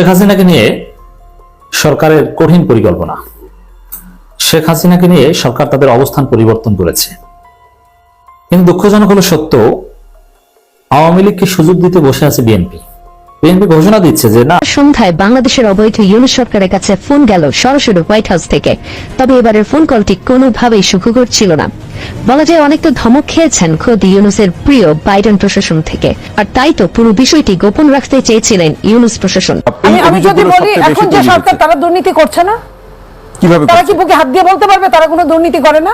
শেখ হাসিনাকে নিয়ে সরকারের কঠিন পরিকল্পনা। শেখ হাসিনাকে নিয়ে সরকার তাদের অবস্থান পরিবর্তন করেছে। কিন্তু দুঃখজনক হলো সত্য আওয়ামী লীগকে সুযোগ দিতে বসে আছে বিএনপি। বিএনপি ঘোষণা দিচ্ছে যে না। সন্ধ্যায় বাংলাদেশের অবৈধ সরকারের কাছে ফোন গেল সরাসরি হোয়াইট হাউস থেকে। তবে এবারের ফোন কলটি কোনোভাবেই সুখকর ছিল না। বলা যায় অনেকটা ধমক খেয়েছেন খোদ ইউনুসের প্রিয় বাইডেন প্রশাসন থেকে। আর তাই তো পুরো বিষয়টি গোপন রাখতে চেয়েছিলেন ইউনুস প্রশাসন। আমি আমি যদি বলি এখন যে সরকার তারা দুর্নীতি করছে না কীভাবে তারা কি বুকে হাত দিয়ে বলতে পারবে তারা কোনো দুর্নীতি করে না?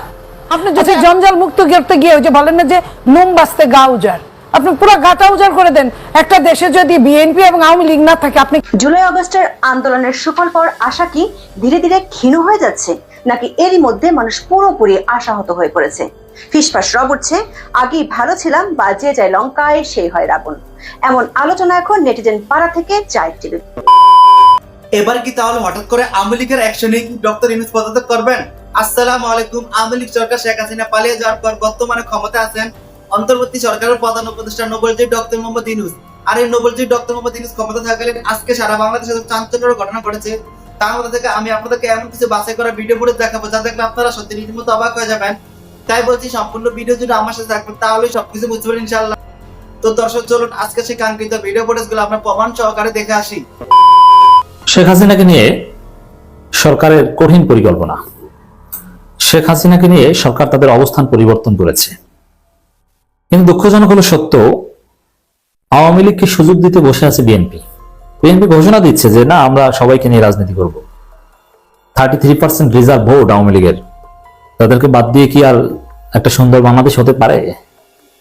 আপনি যদি জঞ্জাল মুক্ত করতে গিয়ে ওই যে বলেন না যে নুম বাঁচতে গা উজাড়। আপনি পুরো গাটা উজাড় করে দেন। একটা দেশে যদি বিএনপি এবং আওয়ামী লীগ না থাকে আপনি জুলাই আগস্টের আন্দোলনের সুফল পাওয়ার আশা কি ধীরে ধীরে ক্ষীণ হয়ে যাচ্ছে? নাকি এরই মধ্যে মানুষ পুরোপুরি আশাহত হয়ে পড়েছে? ফিসফাস রব উঠছে আগেই ভালো ছিলাম বা যে যায় লঙ্কায় সেই হয় রাবণ। এমন আলোচনা এখন নেটিজেন পাড়া থেকে চায় টিভি এবার কি তাহলে হঠাৎ করে আওয়ামী লীগের অ্যাকশনে কি ডক্টর ইউনুস পদত্যাগ করবেন? আসসালামু আলাইকুম আওয়ামী লীগ সরকার শেখ হাসিনা পালিয়ে যাওয়ার পর বর্তমানে ক্ষমতা আছেন অন্তর্বর্তী সরকারের প্রধান উপদেষ্টা নোবেলজি ডক্টর মোহাম্মদ ইউনুস। আর এই নোবেলজি ডক্টর মোহাম্মদ ইউনুস ক্ষমতা থাকাকালীন আজকে সারা বাংলাদেশে চাঞ্চল্যের ঘটনা ঘটেছে, তার মধ্যে থেকে আমি আপনাদেরকে এমন কিছু বাছাই করা ভিডিও ফুটেজ দেখাবো যা দেখলে আপনারা সত্যি রীতিমতো অবাক হয়ে যাবেন। তাই বলছি, সম্পূর্ণ ভিডিও যদি আমার সাথে থাকবেন তাহলে সবকিছু বুঝতে পারেন ইনশাআল্লাহ। তো দর্শক, চলুন আজকে সেই কাঙ্ক্ষিত ভিডিও ফুটেজগুলো আমরা প্রমাণ সহকারে দেখে আসি। শেখ হাসিনাকে নিয়ে সরকারের কঠিন পরিকল্পনা। শেখ হাসিনাকে নিয়ে সরকার তাদের অবস্থান পরিবর্তন করেছে। কিন্তু দুঃখজনক হলো সত্য, আওয়ামী লীগকে সুযোগ দিতে বসে আছে বিএনপি বিএনপি ঘোষণা দিচ্ছে যে, না, আমরা সবাইকে নিয়ে রাজনীতি করব। Thirty three percent reserve vote Awami লীগের। তাদেরকে বাদ দিয়ে কি আর একটা সুন্দর বাংলাদেশ হতে পারে?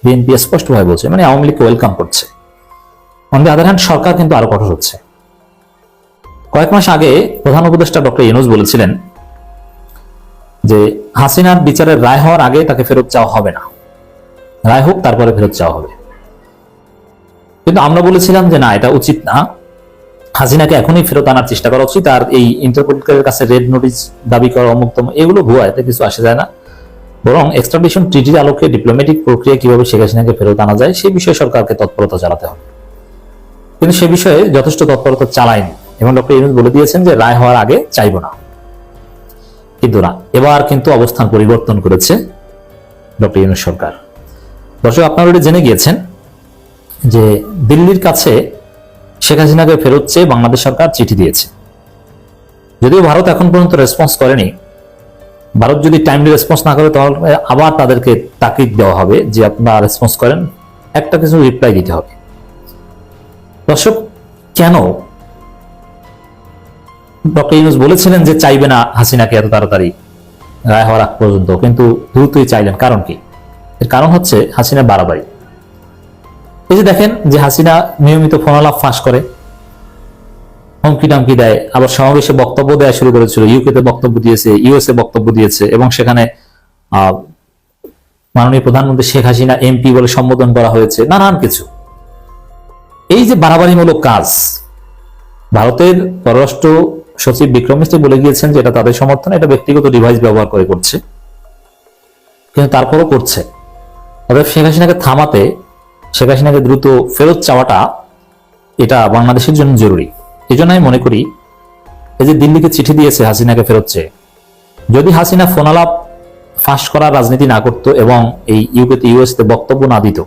বিএনপি স্পষ্টভাবে বলছে মানে আওয়ামী লীগকে ওয়েলকাম করছে। অন দি আদার হ্যান্ড সরকার কিন্তু আরও কঠোর হচ্ছে। কয়েক মাস আগে প্রধান উপদেষ্টা ডক্টর ইউনুস বলেছিলেন যে, হাসিনার বিচারের রায় হওয়ার আগে তাকে ফেরত চাওয়া হবে না। রায় হোক, তারপরে ফেরত চাওয়া হবে। কিন্তু আমরা বলেছিলাম যে না, এটা উচিত না। হাসিনাকে এখনই ফেরত আনার চেষ্টা করা উচিত। আর এই ইন্টারপোর্টের কাছে রেড নোটিশ দাবি করা অমুক্তম এগুলো ভুয়া, এতে কিছু আসে যায় না। বরং এক্সট্রাডিশন ট্রিটির আলোকে ডিপ্লোম্যাটিক প্রক্রিয়া কীভাবে শেখ হাসিনাকে ফেরত আনা যায় সেই বিষয়ে সরকারকে তৎপরতা চালাতে হবে। কিন্তু সে বিষয়ে যথেষ্ট তৎপরতা চালায়নি। এবং ডক্টর ইউনুস বলে দিয়েছেন যে, রায় হওয়ার আগে চাইব না। কিন্তু না, এবার কিন্তু অবস্থান পরিবর্তন করেছে ডক্টর ইউনুস সরকার। দর্শক, আপনারা এটা জেনে গিয়েছেন যে দিল্লির কাছে শেখ হাসিনাকে ফেরত চেয়ে বাংলাদেশ সরকার চিঠি দিয়েছে। যদিও ভারত এখন পর্যন্ত রেসপন্স করেনি, ভারত যদি টাইমলি রেসপন্স না করে, তাহলে আবার তাদেরকে তাকিদ দেওয়া হবে যে আপনারা রেসপন্স করেন, একটা কিছু রিপ্লাই দিতে হবে। দর্শক, কেন? ডক্টর ইউনুস বলেছিলেন যে চাইবে না হাসিনাকে এত তাড়াতাড়ি রায় হওয়ার আগ পর্যন্ত, কিন্তু দ্রুতই চাইলেন। কারণ কি? এর কারণ হচ্ছে হাসিনা বাড়াবাড়ি। এই যে দেখেন যে হাসিনা নিয়মিত ফোনালাপ ফাঁস করে, হুমকি টামকি দেয়, আবার সমাবেশে বক্তব্য দেওয়া শুরু করেছিল ইউকেতে বক্তব্য দিয়েছে ইউএসএ বক্তব্য দিয়েছে, এবং সেখানে মাননীয় প্রধানমন্ত্রী শেখ হাসিনা এমপি বলে সম্বোধন করা হয়েছে, নানান কিছু। এই যে বাড়াবাড়িমূলক কাজ, ভারতের পররাষ্ট্র সচিব বিক্রম মিস্ত্রি বলে গিয়েছেন যে এটা তাদের সমর্থনে, এটা ব্যক্তিগত ডিভাইস ব্যবহার করে করছে, কিন্তু তারপরও করছে। অতএব শেখ হাসিনাকে থামাতে শেখ হাসিনাকে দ্রুত ফেরত চাওয়াটা এটা বাংলাদেশের জন্য জরুরি। এই জন্য আমি মনে করি, এই যে দিল্লিকে চিঠি দিয়েছে হাসিনাকে ফেরত চেয়ে, যদি হাসিনা ফোনালাপ, ফাঁস করার রাজনীতি না করতো এবং এই ইউকেতে, ইউএসতে বক্তব্য না দিত,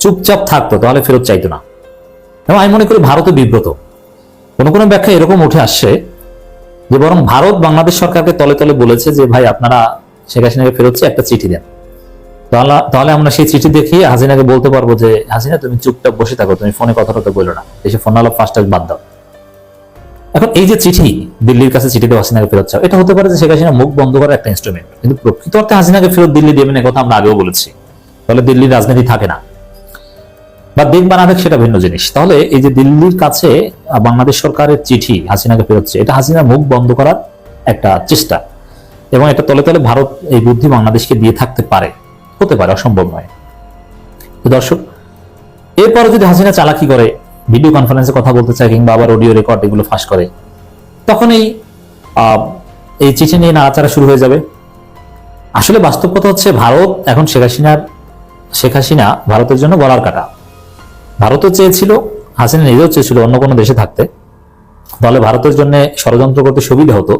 চুপচাপ থাকতো, তাহলে ফেরত চাইতো না। এবং আমি মনে করি ভারতও বিব্রত। কোনো কোনো ব্যাখ্যা এরকম উঠে আসছে যে বরং ভারত বাংলাদেশ সরকারকে তলে তলে বলেছে যে, ভাই, আপনারা শেখ হাসিনাকে ফেরত একটা চিঠি দেন। তাহলে আমরা সেই চিঠি দেখিয়ে হাসিনাকে বলতে পারব যে হাসিনা তুমি চুপচাপ বসে থাকো তুমি ফোনে কথা টথা বলো না। এসে ফোন আলাপ ফার্স্ট বাদ দাও। এখন এই যে চিঠি দিল্লির কাছে চিঠি দেওয়া হাসিনাকে ফেরত চাও এটা হতে পারে যে শেখ হাসিনা মুখ বন্ধ করার একটা ইনস্ট্রুমেন্ট কিন্তু প্রকৃত অর্থে হাসিনাকে ফেরত দিল্লি দেবেন এ কথা আমরা আগেও বলেছি। তাহলে দিল্লির রাজনীতি থাকে না। বা দেখ বা না দেখ সেটা ভিন্ন জিনিস। তাহলে এই যে দিল্লির কাছে বাংলাদেশ সরকারের চিঠি হাসিনাকে ফেরত চেয়ে, এটা হাসিনার মুখ বন্ধ করার একটা চেষ্টা। এবং এটা তলে তলে ভারত এই বুদ্ধি বাংলাদেশকে দিয়ে থাকতে পারে। হতে পারে, অসম্ভব নয়। দর্শক, এরপরে যদি হাসিনা চালাকি করে, ভিডিও কনফারেন্সে কথা বলতে চায় কিংবা আবার অডিও রেকর্ড এগুলো ফাঁস করে, তখন এই এই চিঠি নিয়ে নাড়াচাড়া শুরু হয়ে যাবে। আসলে বাস্তব কথা হচ্ছে, ভারত এখন শেখ হাসিনার, শেখ হাসিনা ভারতের জন্য গলার কাটা। ভারতও চেয়েছিল, হাসিনা নিজেও চেয়েছিল অন্য কোনো দেশে থাকতে। তাহলে ভারতের জন্য ষড়যন্ত্র করতে সুবিধা হতো।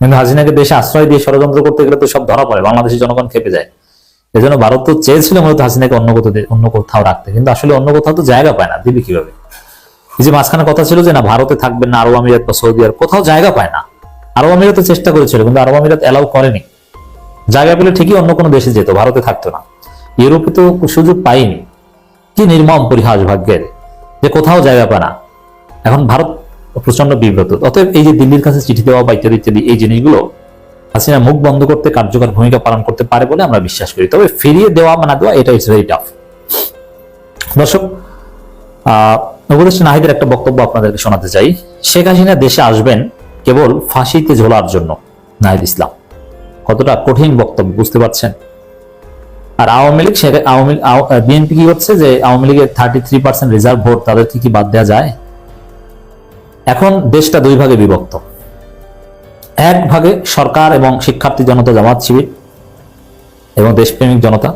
কিন্তু হাসিনাকে দেশে আশ্রয় দিয়ে ষড়যন্ত্র করতে গেলে তো সব ধরা পড়ে, বাংলাদেশের জনগণ খেপে যায়। এজন্য ভারত তো চেয়েছিল মূলত হাসিনাকে অন্য কোথাও অন্য কোথাও রাখতে। কিন্তু আসলে অন্য কোথাও তো জায়গা পায় না দিবি কীভাবে? এই যে মাঝখানে কথা ছিল যে না, ভারতে থাকবেন না, আরব আমিরাত বা সৌদি আরব কোথাও জায়গা পায় না। আরব আমিরাত চেষ্টা করেছিল, কিন্তু আরব আমিরাত এলাও করেনি। জায়গা পেলে ঠিকই অন্য কোনো দেশে যেত, ভারতে থাকতো না। ইউরোপে তো সুযোগ পাইনি কি নির্মম পরিহাস ভাগ্যের যে কোথাও জায়গা পায় না। এখন ভারত প্রচণ্ড বিব্রত। অতএব এই যে দিল্লির কাছে চিঠি দেওয়া বা ইত্যাদি ইত্যাদি এই জিনিসগুলো হাসিনা মুখ বন্ধ করতে কার্যকর ভূমিকা পালন করতে পারে বলে আমরা বিশ্বাস করি। তবে ফিরিয়ে দেওয়া বা না দেওয়া, এটা ইটস ভেরি টাফ দর্শক উপদেষ্টা নাহিদের একটা বক্তব্য আপনাদেরকে শোনাতে চাই। শেখ হাসিনা দেশে আসবেন কেবল ফাঁসিতে ঝোলার জন্য, নাহিদ ইসলাম। কতটা কঠিন বক্তব্য, বুঝতে পারছেন? আর আওয়ামী লীগ সে আওয়ামী বিএনপি কি করছে যে আওয়ামী লীগের thirty three percent reserve vote তাদেরকে কি বাদ দেওয়া যায়? এখন দেশটা দুই ভাগে বিভক্ত। এক ভাগে সরকার এবং শিক্ষার্থী জনতা, জামাত, শিবির এবং দেশপ্রেমিক জনতা,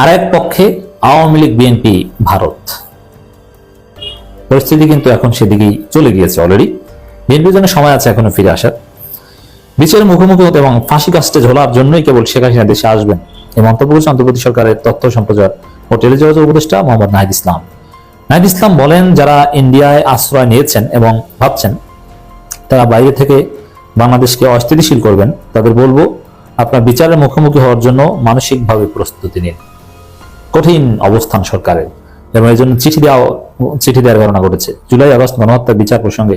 আর এক পক্ষে আওয়ামী লীগ, বিএনপি, ভারত। পরিস্থিতি কিন্তু এখন সেদিকেই চলে গিয়েছে অলরেডি বিএনপির জন্য সময় আছে এখনও ফিরে আসার। বিচারের মুখোমুখি হতে এবং ফাঁসি কাস্টে ঝোলার জন্যই কেবল শেখ হাসিনা দেশে আসবেন এই মন্তব্য করেছেন অন্তর্বর্তী সরকারের তথ্য সম্প্রচার ও টেলিযোগাযোগ উপদেষ্টা মোহাম্মদ নাহিদ ইসলাম। নাহিদ ইসলাম বলেন, যারা ইন্ডিয়ায় আশ্রয় নিয়েছেন এবং ভাবছেন, তারা বাইরে থেকে বাংলাদেশকে অস্থিতিশীল করবেন, তাদের বলব, আপনার বিচারের মুখোমুখি হওয়ার জন্য মানসিকভাবে প্রস্তুতি নিন। কঠিন অবস্থান সরকারের, এবং এই জন্য চিঠি দেওয়া, চিঠি দেওয়ার ঘটনা ঘটেছে। জুলাই আগস্ট গণহত্যার বিচার প্রসঙ্গে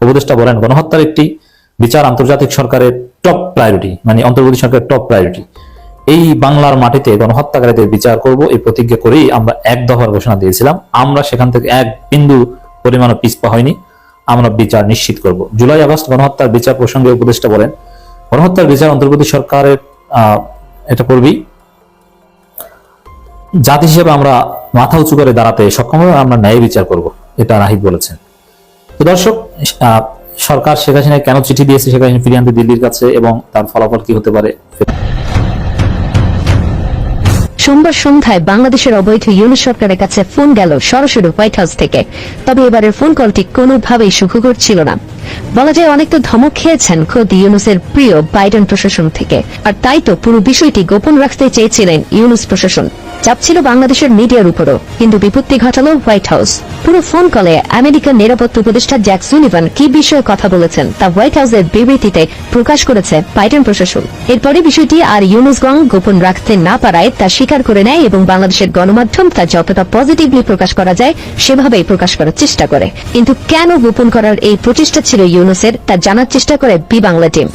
উপদেষ্টা বলেন, গণহত্যার একটি বিচার আন্তর্জাতিক সরকারের টপ প্রায়োরিটি মানে অন্তর্বর্তী সরকারের টপ প্রায়োরিটি এই বাংলার মাটিতে গণহত্যাকারীদের বিচার করব, এই প্রতিজ্ঞা করেই আমরা এক দফার ঘোষণা দিয়েছিলাম। আমরা সেখান থেকে এক বিন্দু পরিমাণও পিছপা হয়নি। আমরা বিচার নিশ্চিত করব। জুলাই আগস্ট গণহত্যার বিচার প্রসঙ্গে উপদেষ্টা বলেন, গণহত্যার বিচার অন্তর্বর্তী সরকারের এটা করবি জাতি হিসেবে আমরা মাথা উঁচু করে দাঁড়াতে সক্ষম হবে আমরা ন্যায় বিচার করব, এটা নাহিদ বলেছেন। তো দর্শক সরকার শেখ হাসিনা কেন চিঠি দিয়েছে, শেখ হাসিনা ফিরিয়ে আনতে দিল্লির কাছে এবং তার ফলাফল কি হতে পারে? সোমবার সন্ধ্যায় বাংলাদেশের অবৈধ ইউনিট সরকারের কাছে ফোন গেল সরাসরি হোয়াইট হাউস থেকে। তবে এবারের ফোন কলটি কোনোভাবেই সুখকর ছিল না। বলা যায় অনেক তো ধমক খেয়েছেন খোদ ইউনুসের প্রিয় বাইডেন প্রশাসন থেকে। আর তাই তো পুরো বিষয়টি গোপন রাখতে চেয়েছিলেন ইউনুস প্রশাসন। চাপ ছিল বাংলাদেশের মিডিয়ার উপরও। কিন্তু বিপত্তি ঘটালো হোয়াইট হাউস। পুরো ফোন কলে আমেরিকার নিরাপত্তা উপদেষ্টা জ্যাক সুলিভান কি বিষয়ে কথা বলেছেন তা হোয়াইট হাউসের বিবৃতিতে প্রকাশ করেছে বাইডেন প্রশাসন। এরপরে বিষয়টি আর ইউনুসগং গোপন রাখতে না পারায় তা স্বীকার করে নেয় এবং বাংলাদেশের গণমাধ্যম তা যতটা পজিটিভলি প্রকাশ করা যায় সেভাবেই প্রকাশ করার চেষ্টা করে। কিন্তু কেন গোপন করার এই প্রচেষ্টা ছিল ইউনুসের তা জানার চেষ্টা করে বি বাংলা টিম।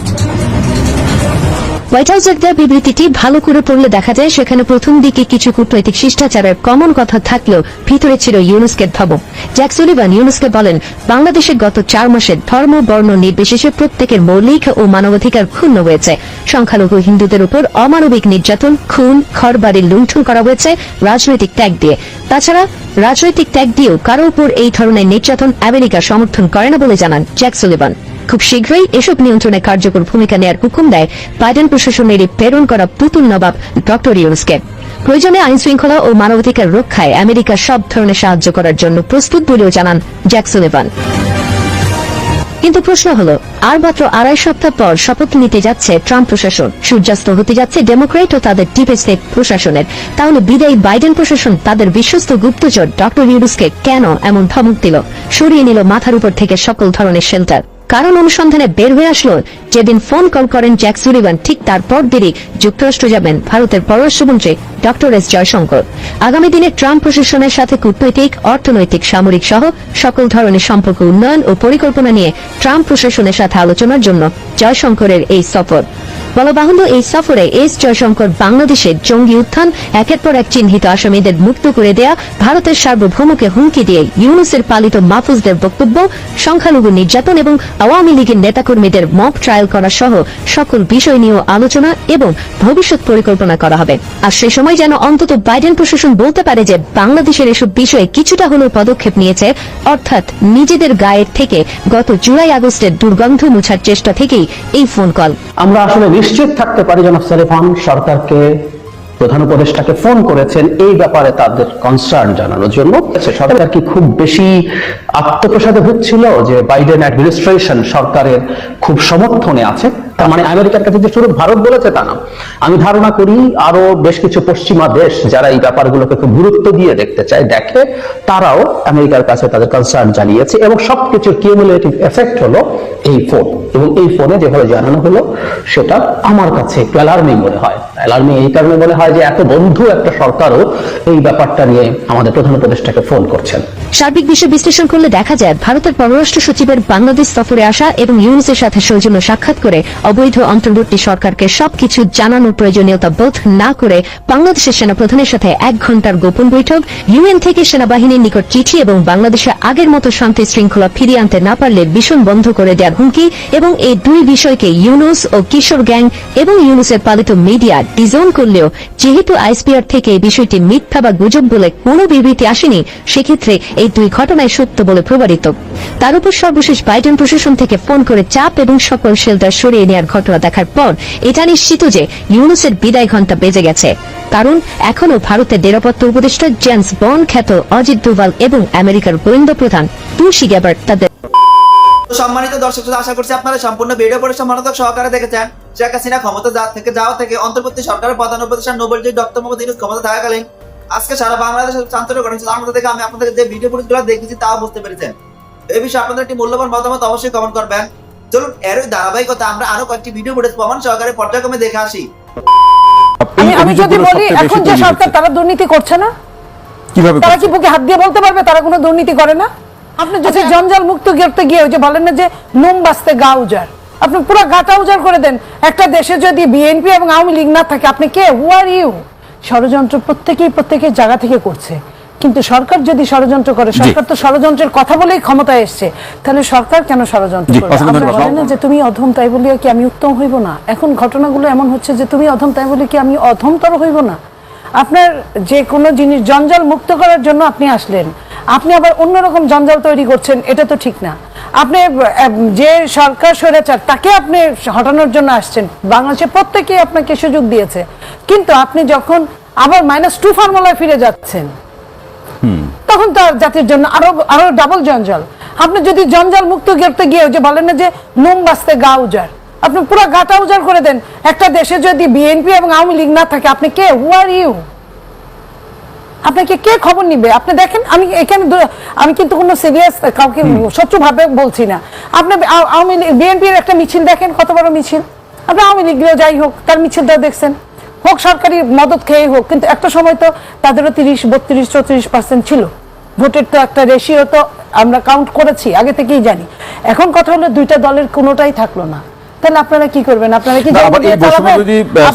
হোয়াইট হাউসের দেওয়া বিবৃতিটি ভালো করে পড়লে দেখা যায় সেখানে প্রথম দিকে কিছু কূটনৈতিক শিষ্টাচারের কমন কথা থাকলেও ভিতরে ছিল ইউনুসকে ধমক জ্যাক সুলিভান ইউনুসকে বলেন, বাংলাদেশে গত চার মাসে ধর্ম, বর্ণ নির্বিশেষে প্রত্যেকের মৌলিক ও মানবাধিকার ক্ষুণ্ণ হয়েছে। সংখ্যালঘু হিন্দুদের উপর অমানবিক নির্যাতন, খুন, ঘরবাড়ি লুণ্ঠন করা হয়েছে রাজনৈতিক ত্যাগ দিয়ে। তাছাড়া রাজনৈতিক ত্যাগ দিয়েও কারও উপর এই ধরনের নির্যাতন আমেরিকা সমর্থন করে না বলে জানান জ্যাক সুলিভান। খুব শীঘ্রই এসব নিয়ন্ত্রণে কার্যকর ভূমিকা নেয়ার হুকুম দেয় বাইডেন প্রশাসনের প্রেরণ করা পুতুল নবাব ডক্টর ইউনুসকে। প্রয়োজনে আইন শৃঙ্খলা ও মানবাধিকার রক্ষায় আমেরিকা সব ধরনের সাহায্য করার জন্য প্রস্তুত বলেও জানান জ্যাক সুলিভান কিন্তু প্রশ্ন হলো, আর মাত্র আড়াই সপ্তাহ পর শপথ নিতে যাচ্ছে ট্রাম্প প্রশাসন। সূর্যাস্ত হতে যাচ্ছে ডেমোক্রেট ও তাদের ডিপ প্রশাসনের। তাহলে বিদায়ী বাইডেন প্রশাসন তাদের বিশ্বস্ত গুপ্তচর ডক্টর ইউরুসকে কেন এমন ধমক দিল? সরিয়ে নিল মাথার উপর থেকে সকল ধরনের শেল্টার। কারণ অনুসন্ধানে বের হয়ে আসলো, যেদিন ফোন কল করেন জ্যাক সুলিভান, ঠিক তারপর দিনই যুক্তরাষ্ট্র যাবেন ভারতের পররাষ্ট্রমন্ত্রী ডক্টর এস জয়শঙ্কর। আগামী দিনে ট্রাম্প প্রশাসনের সাথে কূটনৈতিক, অর্থনৈতিক, সামরিক সহ সকল ধরনের সম্পর্ক উন্নয়ন ও পরিকল্পনা নিয়ে ট্রাম্প প্রশাসনের সাথে আলোচনার জন্য জয়শঙ্করের এই সফর। বলা বাহুল্য এই সফরে এস জয়শঙ্কর বাংলাদেশের জঙ্গি উত্থান, একের পর এক চিহ্নিত আসামিদের মুক্ত করে দেয়া, ভারতের সার্বভৌমকে হুমকি দিয়ে ইউনুসের পালিত মাহফুজদের বক্তব্য, সংখ্যালঘু নির্যাতন এবং আওয়ামী লীগের নেতাকর্মীদের মক ট্রায়াল করা সহ সকল বিষয় নিয়েও আলোচনা এবং ভবিষ্যৎ পরিকল্পনা করা হবে। আর সে সময় যেন অন্তত বাইডেন প্রশাসন বলতে পারে যে বাংলাদেশের এসব বিষয়ে কিছুটা হলেও পদক্ষেপ নিয়েছে, অর্থাৎ নিজেদের গায়ের থেকে গত জুলাই আগস্টের দুর্গন্ধ মুছার চেষ্টা থেকেই এই ফোন কল আমরা আসলে নিশ্চিত থাকতে পারি, জনাব সেলিফান। সরকারকে, প্রধান উপদেষ্টাকে ফোন করেছেন। এই ব্যাপারে তাদের কনসার্ন জানানোর জন্য। সরকার কি খুব বেশি আত্মপ্রসাদে ভুগছিল যে বাইডেন অ্যাডমিনিস্ট্রেশন সরকারের খুব সমর্থনে আছে? তার মানে আমেরিকার কাছে যে শুধু ভারত বলেছে তা না। আমি ধারণা করি আরও বেশ কিছু পশ্চিমা দেশ যারা এই ব্যাপারগুলোকে খুব গুরুত্ব দিয়ে দেখতে চায়, দেখে তারাও আমেরিকার কাছে তাদের কনসার্ন জানিয়েছে এবং সবকিছুর কিউমুলেটিভ এফেক্ট হলো এই ফোন এবং এই ফোনে যেভাবে জানানো হলো, সেটা আমার কাছে একটু অ্যালার্মিং মনে হয়। অ্যালার্মিং এই কারণে মনে হয় যে এত বন্ধু একটা সরকারও এই ব্যাপারটা নিয়ে আমাদের প্রধান উপদেষ্টাকে ফোন করছেন। সার্বিক বিষয় বিশ্লেষণ করলে দেখা যায়, ভারতের পররাষ্ট্র সচিবের বাংলাদেশ সফরে আসা এবং ইউনুসের সাথে সৌজন্য সাক্ষাৎ করে অবৈধ অন্তর্বর্তী সরকারকে সবকিছু জানানোর প্রয়োজনীয়তা বোধ না করে বাংলাদেশের সেনাপ্রধানের সাথে এক ঘণ্টার গোপন বৈঠক, ইউএন থেকে সেনাবাহিনীর নিকট চিঠি এবং বাংলাদেশে আগের মতো শান্তি শৃঙ্খলা ফিরিয়ে আনতে না পারলে ভীষণ বন্ধ করে দেওয়ার হুমকি এবং এই দুই বিষয়কে ইউনুস ও কিশোর গ্যাং এবং ইউনুসের পালিত মিডিয়া ডিজোন করলেও যেহেতু আইসপিআর থেকে এই বিষয়টি মিথ্যা বা গুজব বলে কোনো বিবৃতি আসেনি, সেক্ষেত্রে এই দুই ঘটনায় সত্য বলে প্রমাণিত। তার উপর সর্বশেষ বাইডেন প্রশাসন থেকে ফোন করে চাপ এবং সকল শেল্টার সরিয়ে নেওয়ার ঘটনা দেখার পর এটা নিশ্চিত যে ইউনুসের বিদায় ঘণ্টা বেজে গেছে। কারণ এখনও ভারতের নিরাপত্তা উপদেষ্টা জেমস বন খ্যাত অজিত ডোভাল এবং আমেরিকার গোয়েন্দা প্রধান তুলসী গ্যাবার্ট তাদের সম্মানিত দর্শক আশা করছি আপনারা সম্পূর্ণ ভিডিও পড়ে সম্মানতক সহকারে দেখেছেন। শেখ হাসিনা ক্ষমতা যা- থেকে যাওয়া থেকে অন্তর্বর্তী সরকারের প্রধান উপদেষ্টা নোবেল যে ডক্টর মোহাম্মদ ইউনুস ক্ষমতা থাকাকালীন আজকে সারা বাংলাদেশের চাঞ্চল্য ঘটেছে। তার মধ্যে থেকে আমি আপনাদের যে ভিডিও ফুটেজগুলো দেখেছি তাও বুঝতে পেরেছেন। এই বিষয়ে আপনাদের একটি মূল্যবান মতামত অবশ্যই কমেন্ট করবেন। চলুন এর ধারাবাহিকতা আমরা আরও কয়েকটি ভিডিও ফুটেজ প্রমাণ সহকারে পর্যায়ক্রমে দেখে আসি। আমি আমি যদি বলি এখন যে সরকার তারা দুর্নীতি করছে না কীভাবে তারা কি বুকে হাত দিয়ে বলতে পারবে? তারা কোনো দুর্নীতি করে না। আপনি যদি জঞ্জাল মুক্ত করতে গিয়ে ওই যে বলেন না যে নুম বাঁচতে গা উজাড়। আপনি পুরো গাটা উজাড় করে দেন। একটা দেশে যদি বিএনপি এবং আওয়ামী লীগ না থাকে আপনি কে? হু আর ইউ ষড়যন্ত্র প্রত্যেকেই প্রত্যেকের জায়গা থেকে করছে। কিন্তু সরকার যদি ষড়যন্ত্র করে সরকার তো ষড়যন্ত্রের কথা বলেই ক্ষমতায় এসছে। তাহলে সরকার কেন ষড়যন্ত্র করবে? না যে তুমি অধম তাই বলিয়া কি আমি উত্তম হইব না? এখন ঘটনাগুলো এমন হচ্ছে যে তুমি অধম তাই বলে কি আমি অধমতর হইব না? আপনার যে কোনো জিনিস জঞ্জাল মুক্ত করার জন্য আপনি আসলেন। আপনি আবার অন্যরকম জঞ্জাল তৈরি করছেন এটা তো ঠিক না। আপনি যে সরকার স্বৈরাচার তাকে আপনি হটানোর জন্য আসছেন। বাংলাদেশে প্রত্যেকেই আপনাকে সুযোগ দিয়েছে। কিন্তু আপনি যখন আবার মাইনাস টু ফর্মুলায় ফিরে যাচ্ছেন তখন তার জাতির জন্য আরও আরও ডাবল জঞ্জাল। আপনি যদি জঞ্জাল মুক্ত করতে গিয়ে যে বলেন না যে নুম বাঁচতে গা উজাড় আপনি পুরো গাটা উজাড় করে দেন। একটা দেশে যদি বিএনপি এবং আওয়ামী লীগ না থাকে আপনি কে? হু আর ইউ আপনাকে কে খবর নিবে? আপনি দেখেন আমি এখানে আমি কিন্তু কোনো সিরিয়াস কাউকে বলছি না। আপনি আওয়ামী লীগ বিএনপির একটা মিছিল দেখেন কত বড় মিছিল? আপনি আওয়ামী লীগ যাই হোক তার মিছিলটা দেখছেন। হোক সরকারি মদত খেয়ে হোক কিন্তু একটা সময় তো তাদেরও তিরিশ বত্রিশ চৌত্রিশ পার্সেন্ট ছিল। ভোটের তো একটা রেশিও তো আমরা কাউন্ট করেছি আগে থেকেই জানি। এখন কথা হলো দুইটা দলের কোনোটাই থাকল না। তাহলে আপনারা কি করবেন? আপনারা কি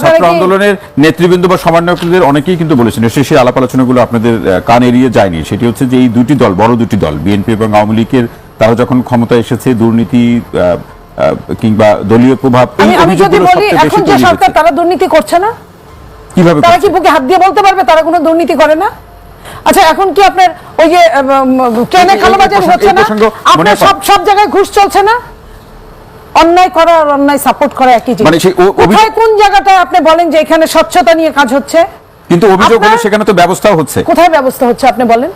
ছাত্র আন্দোলনের নেতৃবৃন্দ বা সমন্বয়কদের অনেকেই কিন্তু বলেছেন আলাপ আলোচনাগুলো আপনাদের কান এড়িয়ে যায়নি। সেটি হচ্ছে যে এই দুটি দল বড় দুটি দল বিএনপি এবং আওয়ামী লীগের তারা যখন ক্ষমতায় এসেছে দুর্নীতি কিংবা দলীয় প্রভাব আমি যদি বলি এখন যে সরকার তারা দুর্নীতি করছে না? কীভাবে তারা কি বুকে হাত দিয়ে বলতে পারবে? তারা কোনো দুর্নীতি করে না? আচ্ছা এখন কি আপনার ওই যে ট্রেনে এই হচ্ছে না? আপনার সব সব জায়গায় ঘুষ চলছে না? অন্যায় করা আর অন্যায় সাপোর্ট করা একই জিনিস। মানে কোথায় কোন জায়গাটা আপনি বলেন যে এখানে স্বচ্ছতা নিয়ে কাজ হচ্ছে? কিন্তু অভিযোগ হলো সেখানে তো ব্যবস্থাও হচ্ছে। কোথায় ব্যবস্থা হচ্ছে আপনি বলেন?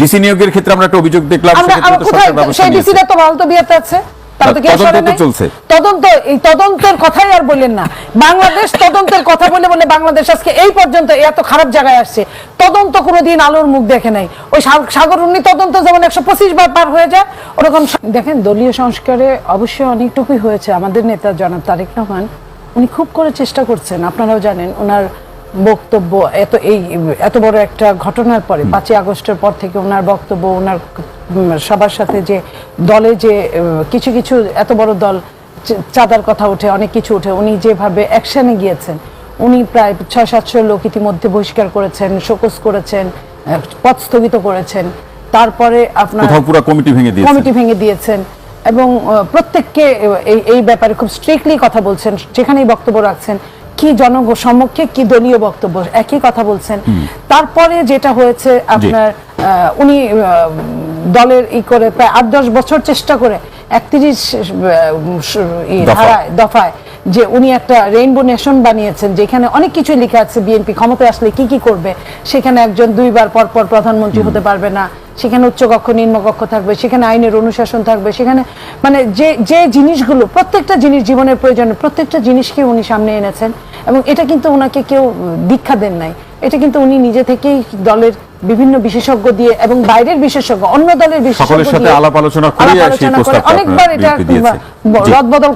ডিসি নিয়োগের ক্ষেত্রে আমরা একটা অভিযোগ দেখলাম আমরা তো সরকার ব্যবস্থা সেই। ডিসিটা তো ভালো তো বিয়েতে আছে। তদন্ত সরে তো নাই। চলছে। তদন্ত এই তদন্তের কথাই আর বললেন না বাংলাদেশ তদন্তের কথা বলে বলে বাংলাদেশ আজকে এই পর্যন্ত এত খারাপ জায়গায় আসছে তদন্ত কোনোদিন আলোর মুখ দেখে নাই ওই সাগর উন্নি তদন্ত যেমন একশো পঁচিশ বার পার হয়ে যায় ওরকম দেখেন দলীয় সংস্কারে অবশ্যই অনেকটুকুই হয়েছে আমাদের নেতা জনাব তারেক রহমান উনি খুব করে চেষ্টা করছেন আপনারাও জানেন ওনার বক্তব্য এত এই এত বড় একটা ঘটনার পরে পাঁচই আগস্টের পর থেকে ওনার বক্তব্য ওনার সবার সাথে যে দলে যে কিছু কিছু এত বড় দল চাঁদার কথা ওঠে অনেক কিছু ওঠে উনি যেভাবে অ্যাকশনে গিয়েছেন উনি প্রায় ছয় সাতশো লোক ইতিমধ্যে বহিষ্কার করেছেন শোকস করেছেন পথ স্থগিত করেছেন তারপরে আপনার পুরো কমিটি ভেঙে দিয়েছে কমিটি ভেঙে দিয়েছেন এবং প্রত্যেককে এই এই ব্যাপারে খুব স্ট্রিক্টলি কথা বলছেন যেখানেই বক্তব্য রাখছেন কি জনগ সমক্ষে কি দলীয় বক্তব্য? একই কথা বলছেন। তারপরে যেটা হয়েছে আপনার আহ, উনি দলের ই করে প্রায় আট দশ বছর চেষ্টা করে একত্রিশ দফায়। যে উনি একটা রেইনবো নেশন বানিয়েছেন যেখানে অনেক কিছু লেখা আছে বিএনপি ক্ষমতায় আসলে কি কি করবে? সেখানে একজন দুইবার পর পর প্রধানমন্ত্রী হতে পারবে না। সেখানে উচ্চকক্ষ নিম্নকক্ষ থাকবে সেখানে আইনের অনুশাসন থাকবে সেখানে মানে যে যে জিনিসগুলো প্রত্যেকটা জিনিস জীবনের প্রয়োজনে প্রত্যেকটা জিনিসকে উনি সামনে এনেছেন এবং এটা কিন্তু ওনাকে কেউ দীক্ষা দেন নাই। এটা কিন্তু উনি নিজে থেকেই দলের বিভিন্ন বিশেষজ্ঞ দিয়ে এবং বাইরের বিশেষজ্ঞ অন্য দলের বিশেষজ্ঞ সাথে আলাপ আলোচনা করে অনেকবার এটা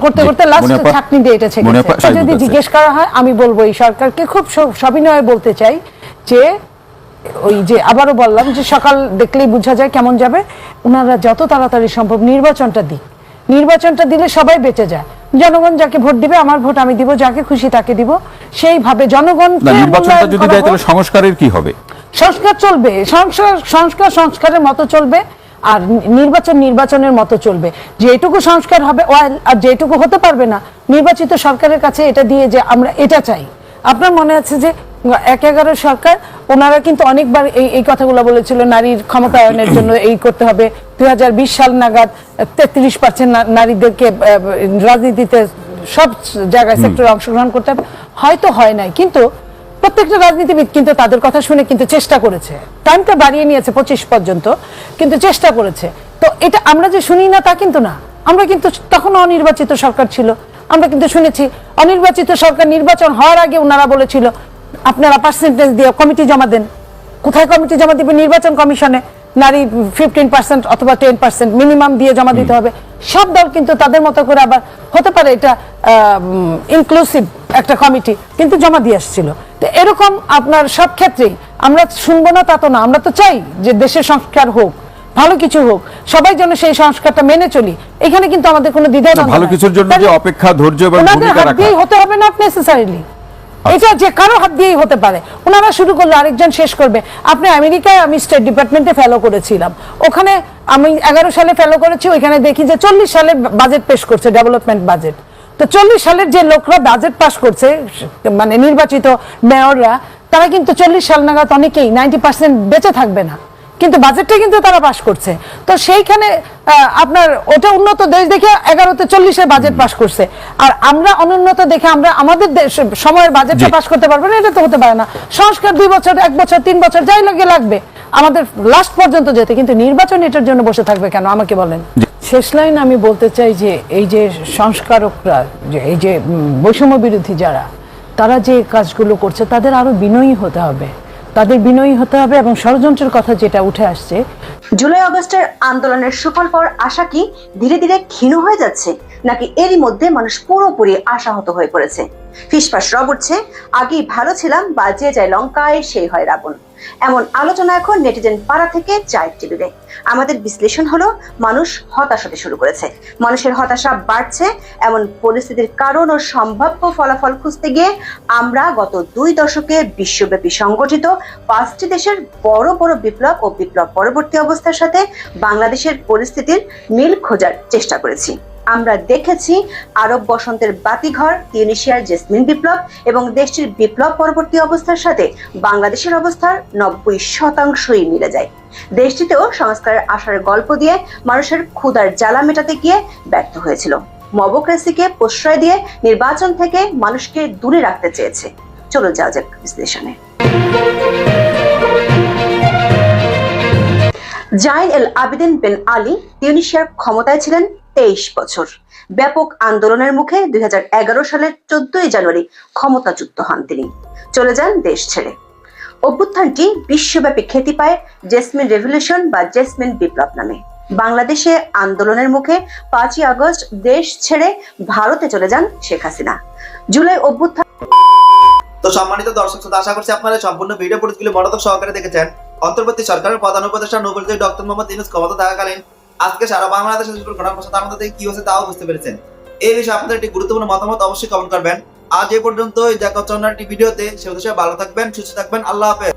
করতে করতে লাস্ট ছাকনি দিয়ে এটা ছেড়েছে। যদি জিজ্ঞেস করা হয় আমি বলব এই সরকারকে খুব সবিনয়ে বলতে চাই যে ওই যে আবারও বললাম যে সকাল দেখলেই বোঝা যায় কেমন যাবে। ওনারা যত তাড়াতাড়ি সম্ভব নির্বাচনটা দিক। নির্বাচনটা দিলে সবাই বেঁচে যায়। জনগণ যাকে ভোট দিবে আমার ভোট আমি দিব যাকে খুশি তাকে দিব। সেইভাবে জনগণ নির্বাচনটা যদি দেয় তাহলে সংস্কারের কি হবে? সংস্কার চলবে। সংস্কার সংস্কার সংস্কারের মতো চলবে আর নির্বাচন নির্বাচনের মতো চলবে। যেটুকু সংস্কার হবে আর যেটুকু হতে পারবে না নির্বাচিত সরকারের কাছে এটা দিয়ে যে আমরা এটা চাই। আপনার মনে আছে যে এক এগারো সরকার ওনারা কিন্তু অনেকবার এই এই কথাগুলো বলেছিল নারীর ক্ষমতায়নের জন্য এই করতে হবে দু হাজার বিশ সাল নাগাদ তেত্রিশ পার্সেন্ট নারীদেরকে রাজনীতিতে সব জায়গায় সেক্টরে অংশগ্রহণ করতে হবে। হয়তো হয় নাই কিন্তু প্রত্যেকটা রাজনীতিবিদ কিন্তু তাদের কথা শুনে কিন্তু চেষ্টা করেছে। টাইমটা বাড়িয়ে নিয়েছে পঁচিশ পর্যন্ত কিন্তু চেষ্টা করেছে। তো এটা আমরা যে শুনি না তা কিন্তু না। আমরা কিন্তু তখন অনির্বাচিত সরকার ছিল। আমরা কিন্তু শুনেছি অনির্বাচিত সরকার নির্বাচন হওয়ার আগে ওনারা বলেছিল আপনারা পার্সেন্টেজ দিয়ে কমিটি জমা দেন। কোথায় কমিটি জমা দিবে? নির্বাচন কমিশনে। নারী ফিফটিন পার্সেন্ট অথবা টেন পার্সেন্ট মিনিমাম দিয়ে জমা দিতে হবে। সব দল কিন্তু তাদের মতো করে আবার হতে পারে এটা ইনক্লুসিভ একটা কমিটি কিন্তু জমা দিয়ে আসছিল। তো এরকম আপনার সব ক্ষেত্রেই আমরা শুনব না তা তো না আমরা তো চাই যে দেশের সংস্কার হোক ভালো কিছু হোক সবাই যেন সেই সংস্কারটা মেনে চলি। এখানে কিন্তু আমাদের কোনো দ্বিধা না, ভালো কিছুর জন্য যে অপেক্ষা ধৈর্য এবং ভূমিকা রাখা। হতে হবে না নেসেসারিলি এটা যে কারও হাত দিয়েই হতে পারে। ওনারা শুরু করলে আরেকজন শেষ করবে। আপনি আমেরিকায় আমি স্টেট ডিপার্টমেন্টে ফেলো করেছিলাম। ওখানে আমি এগারো সালে ফেলো করেছি, ওইখানে দেখি যে চল্লিশ সালে বাজেট পেশ করছে ডেভেলপমেন্ট বাজেট তো চল্লিশ সালের যে লোকরা বাজেট পাশ করছে মানে নির্বাচিত মেয়ররা তারা কিন্তু চল্লিশ সাল নাগাদ অনেকেই নাইনটি পার্সেন্ট বেঁচে থাকবে না। কিন্তু বাজেটটা কিন্তু তারা পাস করছে। তো সেইখানে আপনার ওটা উন্নত দেশ দেখে এগারোতে চল্লিশে বাজেট পাস করছে। আর আমরা অনুন্নত দেখে আমরা আমাদের দেশ- সময়ের বাজেটটা। পাস করতে পারব না এটা তো হতে পারে না। সংস্কার দুই বছর এক বছর তিন বছর যাই লাগে লাগবে। আমাদের লাস্ট পর্যন্ত যেতে কিন্তু নির্বাচন এটার জন্য বসে থাকবে কেন? আমাকে বলেন। শেষ লাইন আমি বলতে চাই যে এই যে সংস্কারকরা যে এই যে বৈষম্য বিরোধী যারা তারা যে কাজগুলো করছে তাদের আরও বিনয়ী হতে হবে। তাদের বিনয়ী হতে হবে এবং ষড়যন্ত্রের কথা যেটা উঠে আসছে। জুলাই অগস্টের আন্দোলনের সুফল পর আশা কি ধীরে ধীরে ক্ষীণ হয়ে যাচ্ছে? নাকি এরই মধ্যে মানুষ পুরোপুরি আশাহত হয়ে পড়েছে। ফিসফাস উঠছে, আগেই ভালো ছিলাম বা যে যায় লঙ্কায় সেই হয় রাবণ। এমন আলোচনা এখন নেটিজেন পাড়া থেকে চায়ের টেবিলে। আমাদের বিশ্লেষণ হলো, মানুষ হতাশ হতে শুরু করেছে। মানুষের হতাশা বাড়ছে, এমন পরিস্থিতির কারণ ও সম্ভাব্য ফলাফল খুঁজতে গিয়ে আমরা গত দুই দশকে বিশ্বব্যাপী সংগঠিত পাঁচটি দেশের বড় বড় বিপ্লব ও বিপ্লব পরবর্তী অবস্থার সাথে বাংলাদেশের পরিস্থিতির মিল খোঁজার চেষ্টা করেছি। আমরা দেখেছি আরব বসন্তের বাতিঘর, তিউনিশিয়ার জেসমিন বিপ্লব এবং দেশটির বিপ্লব পরবর্তী অবস্থার সাথে বাংলাদেশের অবস্থার নব্বই শতাংশই মিলে যায়। দেশটিতেও সংস্কারের আশার গল্প দিয়ে মানুষের ক্ষুধার জ্বালা মেটাতে গিয়ে ব্যর্থ হয়েছিল। মবক্রেসিকে প্রশ্রয় দিয়ে নির্বাচন থেকে মানুষকে দূরে রাখতে চেয়েছে। চলো যাওয়া যাক বিশ্লেষণে। জাইন এল আবিদিন বিন আলী তিউনিশিয়ার ক্ষমতায় ছিলেন তেইশ বছর। ব্যাপক আন্দোলনের মুখে দুই হাজার এগারো সালের চোদ্দই জানুয়ারি ক্ষমতাচ্যুত হন তিনি। চলে যান দেশ ছেড়ে। অভ্যুত্থানটি বিশ্বব্যাপী খ্যাতি পায় জেসমিন রেভলিউশন বা জেসমিন বিপ্লব নামে। বাংলাদেশে আন্দোলনের মুখে পাঁচই আগস্ট দেশ ছেড়ে ভারতে চলে যান শেখ হাসিনা। জুলাই অভ্যুত্থান তো সম্মানিত দর্শক শ্রোতা, আশা করছি আপনারা সম্পূর্ণ ভিডিও ফুটেজগুলি মনোযোগ সহকারে দেখেছেন। অন্তর্বর্তী সরকারের প্রধান উপদেষ্টা নোবেল জয়ী ডক্টর মোহাম্মদ ইউনুস ক্ষমতা থাকাকালীন আজকে সারা বাংলাদেশের ঘটনা ঘটনার সাথে তার থেকে কি হচ্ছে তাও বুঝতে পেরেছেন। এই বিষয়ে আপনাদের একটি গুরুত্বপূর্ণ মতামত অবশ্যই কমেন্ট করবেন। আজ এ পর্যন্ত দেখা হচ্ছে একটি ভিডিওতে। সে ভালো থাকবেন, সুস্থ থাকবেন, আল্লাহ হাফেজ।